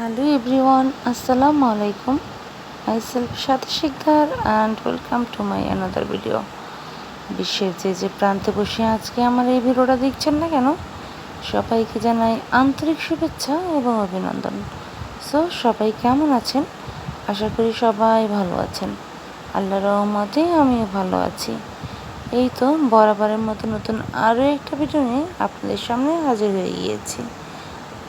Hello everyone, আসসালামু আলাইকুম। Myself Sathi Sikdar and welcome to my another video বিশ্বের যে যে প্রান্তে বসে আজকে আমার এই ভিডিওটা দেখছেন না কেন? সবাইকে জানাই আন্তরিক শুভেচ্ছা এবং অভিনন্দন। সো সবাই কেমন আছেন? আশা করি সবাই ভালো আছেন। আল্লাহ রহমতে আমিও ভালো আছি। এই তো বরাবরের মতো নতুন আরও একটা ভিডিও নিয়ে আপনাদের সামনে হাজির হয়ে গিয়েছি।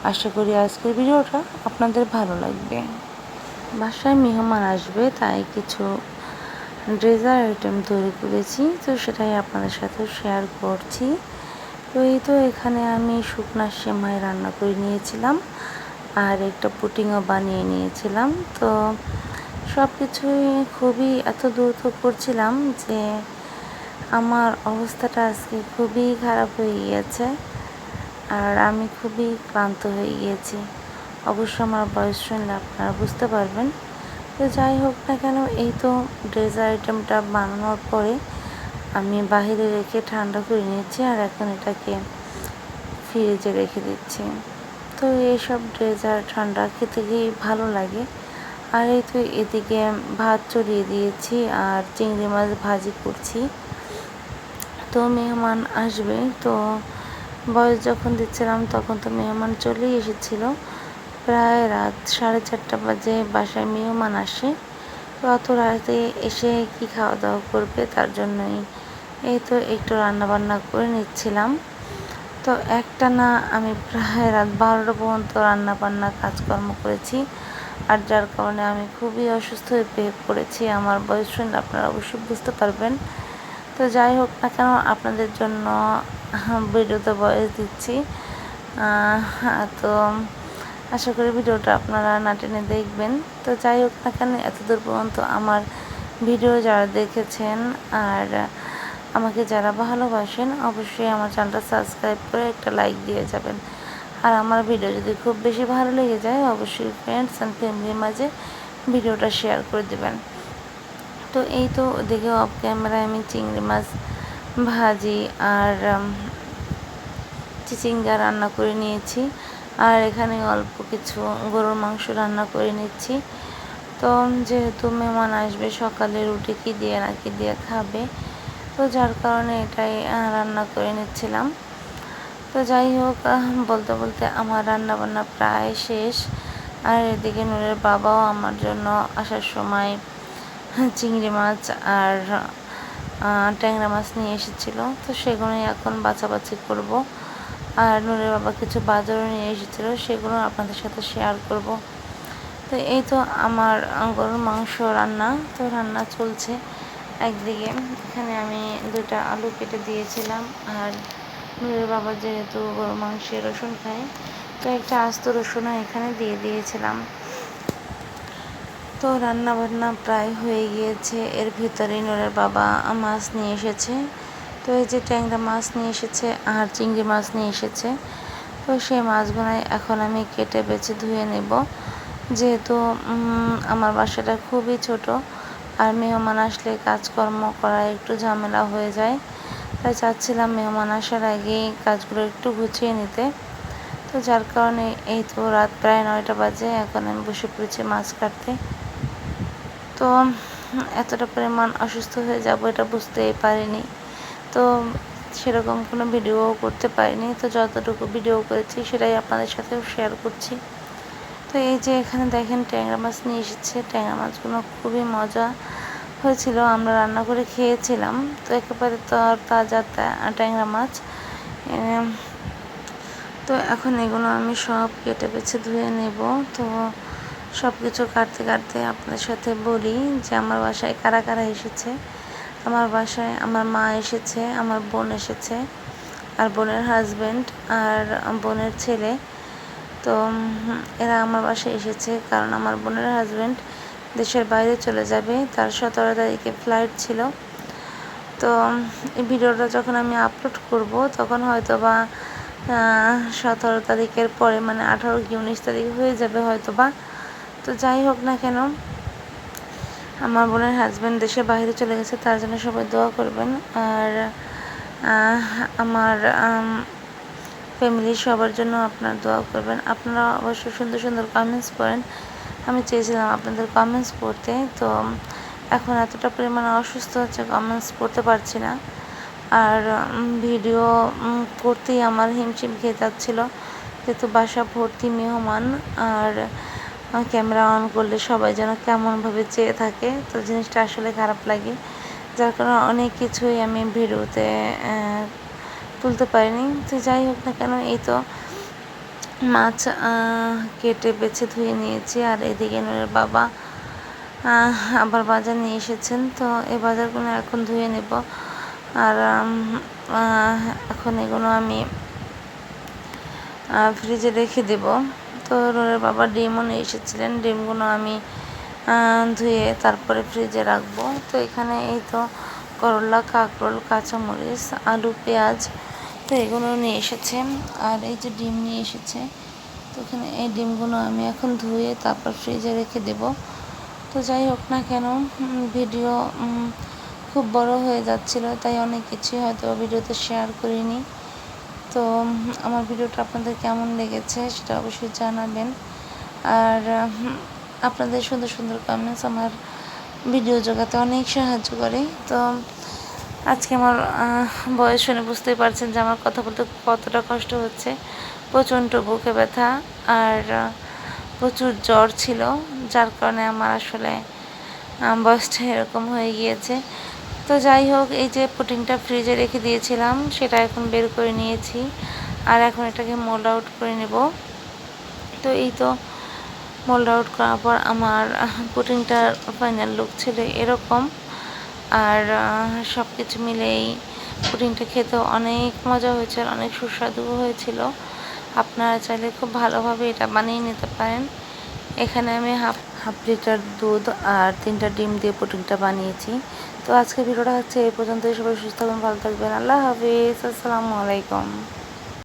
আশা করি আজকের ভিডিওটা আপনাদের ভালো লাগবে। বাসায় মেহমান আসবে, তাই কিছু ড্রেজার আইটেম তৈরি করেছি, তো সেটাই আপনাদের সাথে শেয়ার করছি। তো এই তো এখানে আমি শুকনা সেমাই রান্না করে নিয়েছিলাম, আর একটা পুটিংও বানিয়ে নিয়েছিলাম। তো সব কিছুই খুবই এত দ্রুত করছিলাম যে আমার অবস্থাটা আজকে খুবই খারাপ হয়ে গিয়েছে। আর আমি খুবই ক্লান্ত হয়ে গিয়েছি। অবশ্য আমার বয়স শুনলে আপনারা বুঝতে পারবেন। তো যাই হোক না কেন, এই তো ড্রেজার আইটেমটা বানানোর পরে আমি বাহিরে রেখে ঠান্ডা করে নিয়েছি আর এখন এটাকে ফ্রিজে রেখে দিচ্ছি। তো এইসব ড্রেজার ঠান্ডা খেতে গিয়ে ভালো লাগে। আর এই তো এদিকে ভাত চড়িয়ে দিয়েছি আর চিংড়ি মাছ ভাজি করছি। তো মেহমান আসবে, তো বয়স যখন দিচ্ছিলাম, তখন তো মেহমান চলেই এসেছিল। প্রায় রাত সাড়ে চারটা বাজে বাসায় মেহমান আসে। তো অত রাতে এসে কি খাওয়া দাওয়া করবে তার জন্যই এই তো একটু রান্না বান্না করে নিচ্ছিলাম। তো একটা না আমি প্রায় রাত বারোটা পর্যন্ত রান্না বান্না কাজকর্ম করেছি। আর যার কারণে আমি খুবই অসুস্থ হয়ে পেয়ে পড়েছি। আমার বয়স শুনলে আপনারা অবশ্যই বুঝতে পারবেন। তো যাই হোক না কেন, আপনাদের জন্য ভিডিওতে বয়স দিচ্ছি। তো আশা করি ভিডিওটা আপনারা না টেনে দেখবেন। তো যাই হোক না কেন এতদূর পর্যন্ত আমার ভিডিও যারা দেখেছেন আর আমাকে যারা ভালোবাসেন, অবশ্যই আমার চ্যানেলটা সাবস্ক্রাইব করে একটা লাইক দিয়ে যাবেন। আর আমার ভিডিও যদি খুব বেশি ভালো লেগে যায়, অবশ্যই ফ্রেন্ডস অ্যান্ড ফ্যামিলির মাঝে ভিডিওটা শেয়ার করে দেবেন। তো এই তো দেখে অফ ক্যামেরায় আমি চিংড়ি মাছ ভাজি আর চিচিঙ্গা রান্না করে নিয়েছি। আর এখানে অল্প কিছু গরুর মাংস রান্না করে নিচ্ছি। তো যেহেতু মেহমান আসবে, সকালে রুটি কী দিয়ে না কি দিয়ে খাবে, তো যার কারণে এটাই রান্না করে নিচ্ছিলাম। তো যাই হোক বলতে বলতে আমার রান্না বান্না প্রায় শেষ। আর এদিকে নুরের বাবাও আমার জন্য আসার সময় চিংড়ি মাছ আর ট্যাংরা মাছ নিয়ে এসেছিল। তো সেগুলোই এখন বাছাবাছি করব। আর নূরের বাবা কিছু বাজারও নিয়ে এসেছিল, সেগুলো আপনাদের সাথে শেয়ার করব। তো এই তো আমার গরুর মাংস রান্না। তো রান্না চলছে একদিকে। এখানে আমি দুটা আলু কেটে দিয়েছিলাম। আর নূরের বাবা যেহেতু গরুর মাংসে রসুন খায়, তো একটা আস্ত রসুনও এখানে দিয়ে দিয়েছিলাম। তো রান্না বান্না প্রায় হয়ে গিয়েছে। এর ভিতরে নোরের বাবা মাছ নিয়ে এসেছে। তো এই যে ট্যাংরা মাছ নিয়ে এসেছে, আর চিংড়ি মাছ নিয়ে এসেছে। তো সেই মাছগুলোই এখন আমি কেটে বেছে ধুয়ে নেব। যেহেতু আমার বাসাটা খুবই ছোট, আর মেহমান আসলে কাজকর্ম করা একটু ঝামেলা হয়ে যায়। তাই চাচ্ছিলাম মেহমান আসার আগেই কাজগুলো একটু গুছিয়ে নিতে। তো যার কারণে এই তো রাত প্রায় নয়টা বাজে, এখন আমি বসে পড়েছি মাছ কাটতে। তো এতটা পরিমাণ অসুস্থ হয়ে যাব এটা বুঝতেই পারিনি। তো সেরকম কোনো ভিডিও করতে পারিনি। তো যতটুকু ভিডিও করেছি সেটাই আপনাদের সাথেও শেয়ার করছি। তো এই যে এখানে দেখেন ট্যাংরা মাছ নিয়ে এসেছে। ট্যাংরা মাছগুলো খুবই মজা হয়েছিল। আমরা রান্না করে খেয়েছিলাম। তো একেবারে তো আর তাজা ট্যাংরা মাছ। তো এখন এগুলো আমি সব কেটে বেছে ধুয়ে নেব। তো সব কিছু কাটতে কাটতে আপনাদের সাথে বলি যে আমার বাসায় কারা কারা এসেছে? আমার বাসায় আমার মা এসেছে, আমার বোন এসেছে, আর বোনের হাজব্যান্ড আর বোনের ছেলে। তো এরা আমার বাসায় এসেছে কারণ আমার বোনের হাজব্যান্ড দেশের বাইরে চলে যাবে। তার সতেরো তারিখে ফ্লাইট ছিল। তো এই ভিডিওটা যখন আমি আপলোড করব, তখন হয়তো বা সতেরো তারিখের পরে মানে আঠারো কি উনিশ তারিখ হয়ে যাবে হয়তো বা তো যাই হোক না কেন, আমার বোনের হাজব্যান্ড দেশের বাইরে চলে গেছে, তার জন্য সবাই দোয়া করবেন। আর আমার ফ্যামিলি সবার জন্য আপনার দোয়া করবেন। আপনারা অবশ্যই সুন্দর সুন্দর কমেন্টস করেন আমি চেয়েছিলাম আপনাদের কমেন্টস পড়তে, তো এখন এতটা পরিমাণে অসুস্থ হচ্ছে কমেন্টস পড়তে পারছি না। আর ভিডিও করতেই আমার হিমশিম খেয়ে যাচ্ছিল, যেহেতু বাসা ভর্তি মেহমান। আর ক্যামেরা অন করলে সবাই যেন কেমনভাবে চেয়ে থাকে। তো জিনিসটা আসলে খারাপ লাগে। যার কারণে অনেক কিছুই আমি ভিডিওতে তুলতে পারিনি। তো যাই হোক না কেন, এই তো মাছ কেটে বেছে ধুয়ে নিয়েছি। আর এদিকে বাবা আবার বাজার নিয়ে এসেছেন। তো এই বাজারগুলো এখন ধুয়ে নেব। আর এখন এগুলো আমি ফ্রিজে রেখে দেব। তো নুরের বাবা ডিমও নিয়ে এসেছিলেন। ডিমগুলো আমি ধুয়ে তারপরে ফ্রিজে রাখব। তো এখানে এই তো করলা, কাঁকরোল, কাঁচামরিচ, আলু, পেঁয়াজ, তো এগুলো নিয়ে এসেছে। আর এই যে ডিম নিয়ে এসেছে, তো এখানে এই ডিমগুলো আমি এখন ধুয়ে তারপর ফ্রিজে রেখে দেব। তো যাই হোক না কেন ভিডিও খুব বড় হয়ে যাচ্ছিল, তাই অনেক কিছুই হয়তো ভিডিওতে শেয়ার করিনি। তো, আমার ভিডিওটা আপনাদের কেমন লেগেছে সেটা অবশ্যই জানাবেন। আর, আপনাদের সুন্দর সুন্দর কমেন্টস আমার ভিডিও জোগাতে অনেক সাহায্য করে। তো, আজকে আমার বয়স শুনে বুঝতেই পারছেন যে আমার কথা বলতে কতটা কষ্ট হচ্ছে। প্রচণ্ড বুকে ব্যথা আর, প্রচুর জ্বর ছিল, যার কারণে আমার আসলে বয়সটা এরকম হয়ে গিয়েছে। তো যাই হোক, এই যে পুটিংটা ফ্রিজে রেখে দিয়েছিলাম, সেটা এখন বের করে নিয়েছি। আর এখন এটাকে মোল্ড আউট করে নেব। তো এই তো মোল্ড আউট করার পর আমার পুটিংটার ফাইনাল লুক ছিল এরকম। আর সব কিছু মিলেই পুডিংটা খেতে অনেক মজা হয়েছে অনেক সুস্বাদু হয়েছিল। আপনারা চাইলে খুব ভালোভাবে এটা বানিয়ে নিতে পারেন। এখানে আমি হাফ হাফ লিটার দুধ আর তিনটা ডিম দিয়ে পুডিংটা বানিয়েছি। তো আজকে ভিডিওটা হচ্ছে এই পর্যন্তই। সবাই সুস্থ থাকবেন ভালো থাকবেন। আল্লাহ হাফিজ। আসসালামু আলাইকুম।